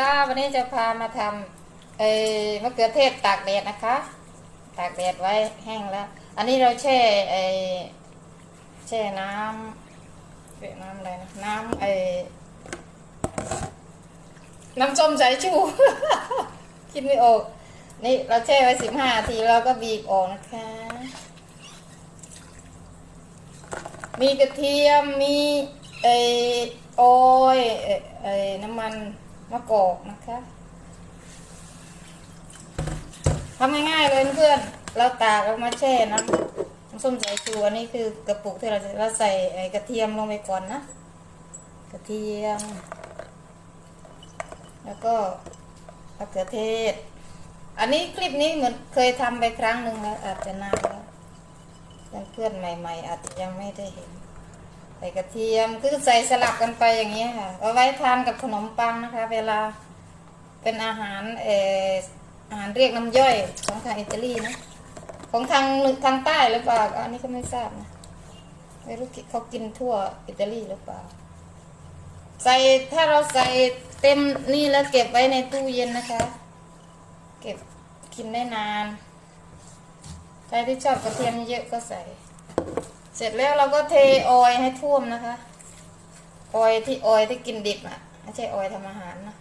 ค่ะวันนี้จะพามาทำเอมะเขือเทศตากแดดนะคะ ตากแดดไว้แห้งแล้ว อันนี้เราแช่ไอ้แช่น้ำเรียกน้ำอะไรนะน้ำไอ้น้ำส้มสายชู คิดไม่ออก นี่เราแช่ไว้สิบห้าทีเราก็บีบออกนะคะ มีกระเทียมมีไอ้โอยเอ่อไอ้น้ำมัน มะกอกนะคะทำง่ายๆเลยเพื่อนเราตากเอามาแช่น้ำส้มสายชูอันนี้คือกระปุกที่เราจะเราใส่กระเทียมลงไปก่อนนะ กระเทียม แล้วก็มะเขือเทศ อันนี้คลิปนี้เหมือนเคยทำไปครั้งหนึ่งแล้วอาจจะนานแล้วเพื่อนๆใหม่ ๆ อาจจะยังไม่ได้เห็น ใส่กระเทียมคือใส่สลับกันไปอย่างนี้ค่ะเอาไว้ทานกับขนมปังนะคะ เวลาเป็นอาหารเอออาหารเรียกน้ำย่อยของทางอิตาลีนะของทางทางใต้หรือเปล่าอันนี้ก็ไม่ทราบนะไม่รู้เขากินทั่วอิตาลีหรือเปล่า ใส่ถ้าเราใส่เต็มนี่แล้วเก็บไว้ในตู้เย็นนะคะ เก็บกินได้นาน ใครที่ชอบกระเทียมเยอะก็ใส่ เสร็จแล้วเราก็เทออยให้ท่วมนะคะ ออยที่ออยที่กินดิบอะ ไม่ใช่ออยทำอาหารนะ